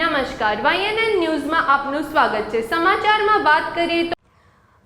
નમસ્કાર વાયએનએન ન્યૂઝમાં આપનું સ્વાગત છે. સમાચારમાં વાત કરીએ તો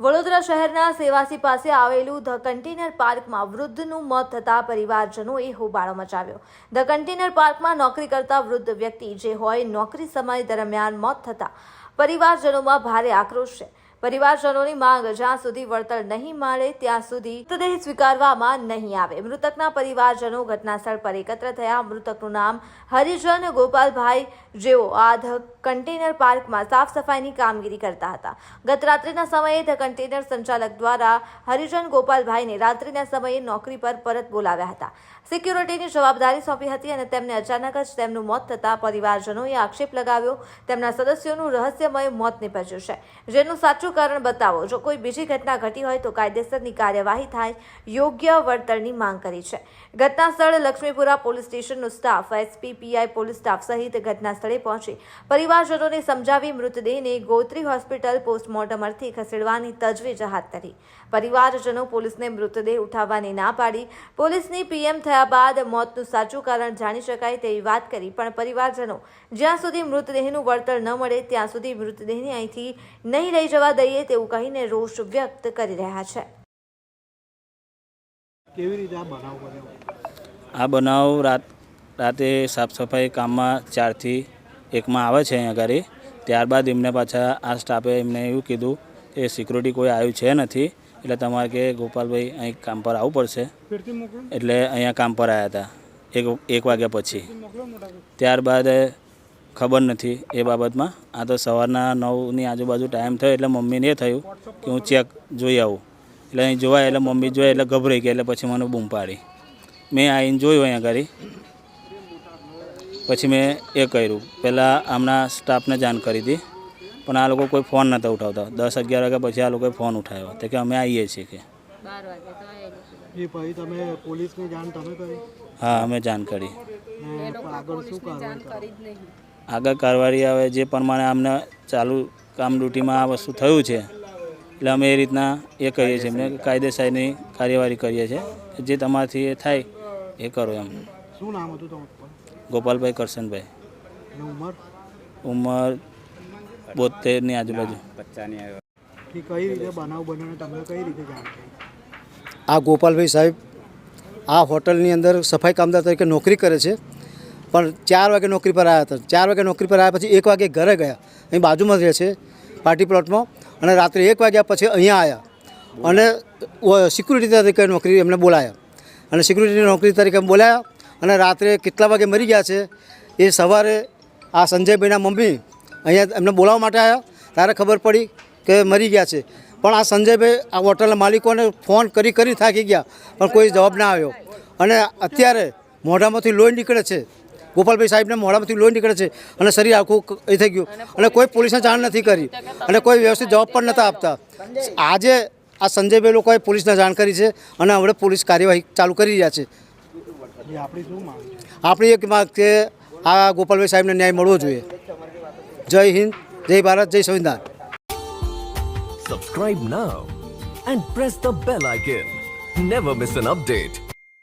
વડોદરા શહેરના સેવાસી પાસે આવેલું ધ કન્ટેનર પાર્કમાં વૃદ્ધનું મોત થતાં પરિવારજનોએ હોબાળો મચાવ્યો. ધ કન્ટેનર પાર્કમાં નોકરી કરતા વૃદ્ધ વ્યક્તિ જે હોય નોકરી સમય દરમિયાન મોત થતાં પરિવારજનોમાં ભારે આક્રોશ છે. પરિવારજનોની માંગ જ્યાં સુધી વળતર નહીં મળે ત્યાં સુધી મૃતદેહ સ્વીકારવામાં નહીં આવે. મૃતકના પરિવારજનો ઘટનાસ્થળ પર એકત્ર થયા. મૃતકનું નામ હરિજન ગોપાલભાઈ જેઓ આ ધ કન્ટેનર પાર્કમાં સાફ સફાઈની કામગીરી કરતા હતા. ગત રાત્રિના સમયે ધ કન્ટેનર સંચાલક દ્વારા હરિજન ગોપાલભાઈને રાત્રિના સમયે નોકરી પર પરત બોલાવ્યા હતા. સિક્યુરિટીની જવાબદારી સોંપી હતી અને તેમને અચાનક જ તેમનું મોત થતાં પરિવારજનોએ આક્ષેપ લગાવ્યો. તેમના સદસ્યોનું રહસ્યમય મોત નીપજ્યું છે. જેનું સાચું કારણ બતાવો. જો કોઈ બીજી ઘટના ઘટી હોય તો કાયદેસરની કાર્યવાહી થાય યોગ્ય વળતરની માંગ કરી છે. ઘટના સ્થળ Laxmipura police સ્ટેશનનો staff SP PI police staff સહિત ઘટના સ્થળે પહોંચી. પરિવારજનોને સમજાવી મૃતદેહને ગોત્રી હોસ્પિટલ પોસ્ટમોર્ટમ અર્થે ખસેડવાની તજવીજ હાથ ધરી. પરિવારજનો પોલીસને મૃતદેહ ઉઠાવવાની ના પાડી. પોલીસની પીએમ થયા બાદ મોતનું સાચું કારણ જાણી શકાય તેવી વાત કરી, પણ પરિવારજનો જ્યાં સુધી મૃતદેહનું વળતર ન મળે ત્યાં સુધી મૃતદેહને અહીંથી નહીં લઈ જવા દઈએ તેવું કહીને રોષ વ્યક્ત કરી રહ્યા છે. કેવી રીતે આ બનાવ આ બનાવ રાત રાતે સાફ સફાઈ કામમાં ચારથી એકમાં આવે છે અહીંયા ઘરે. ત્યારબાદ એમને પાછા આ સ્ટાફે એમને એવું કીધું કે સિક્યુરિટી કોઈ આવ્યું છે નથી એટલે તમારે કે ગોપાલભાઈ અહીં કામ પર આવવું પડશે. એટલે અહીંયા કામ પર આવ્યા હતા એક એક વાગ્યા પછી. ત્યારબાદ ખબર નથી એ બાબતમાં. આ તો સવારના નવની આજુબાજુ ટાઈમ થયો એટલે મમ્મીને એ થયું કે હું ચેક જોઈ આવું. એટલે અહીં જોવાય એટલે મમ્મી જોઈ એટલે ગભરાઈ ગયા એટલે પછી મને બૂમ પાડી. મેં આવીને જોયું અહીંયા ઘરે. પછી મેં એ કર્યું. પહેલાં આમના સ્ટાફને જાણ કરી હતી. પણ આ લોકો કોઈ ફોન નહોતા ઉઠાવતા. દસ અગિયાર વાગ્યા પછી આ લોકોએ ફોન ઉઠાવ્યો. તો કે અમે આવીએ છીએ કે. એ પછી જાણ કરી? હા અમે જાણ કરી? આગળ કાર્યવાહી કારવારી આવે જે પ્રમાણે અમને ચાલુ કામ ડ્યુટીમાં આ વસ્તુ થયું છે. એટલે અમે એ રીતના એ કરીએ છીએ. એમને કાયદેસરની કાર્યવાહી કરીએ છીએ. જે તમારાથી એ થાય એ કરો એમ. શું નામ હતું ગોપાલભાઈ કરશનભાઈ. ઉંમર? ઉંમર બોતેરની આજુબાજુ. કઈ રીતે બનાવ બન્યો તમને કઈ રીતે આ ગોપાલભાઈ સાહેબ આ હોટલની અંદર સફાઈ કામદાર તરીકે નોકરી કરે છે. પણ ચાર વાગે નોકરી પર આવ્યા હતા. ચાર વાગે નોકરી પર આવ્યા પછી એક વાગે ઘરે ગયા. અહીં બાજુમાં રહે છે, પાર્ટી પ્લોટમાં. અને રાત્રે એક વાગ્યા પછી અહીંયા આવ્યા. અને સિક્યુરિટી તરીકે નોકરી એમને બોલાયા. અને સિક્યુરિટીની નોકરી તરીકે બોલાયા. અને રાત્રે કેટલા વાગે મરી ગયા છે એ સવારે આ સંજયભાઈના મમ્મી અહીંયા એમને બોલાવવા માટે આવ્યા. ત્યારે ખબર પડી કે મરી ગયા છે. પણ આ સંજયભાઈ આ હોટલના માલિકોને ફોન કરી કરી થાકી ગયા, પણ કોઈ જવાબ ના આવ્યો. અને અત્યારે મોઢામાંથી લોહી નીકળે છે. ગોપાલભાઈ સાહેબને મોડામાંથી લોહી નીકળે છે અને શરીર આખું એ થઈ ગયું. અને કોઈ પોલીસને જાણ નથી કરી. અને કોઈ વ્યવસ્થિત જવાબ પણ નહોતા આપતા. આજે આ સંજયભાઈ લોકોએ પોલીસને જાણ કરી છે અને હમણાં પોલીસ કાર્યવાહી ચાલુ કરી રહ્યા છે. આપણી છે? આપણી એક માંગ કે આ ગોપાલભાઈ સાહેબને ન્યાય મળવો જોઈએ. જય હિન્દ જય ભારત જય સંવિધાન. Subscribe now and press the bell icon. Never miss an update.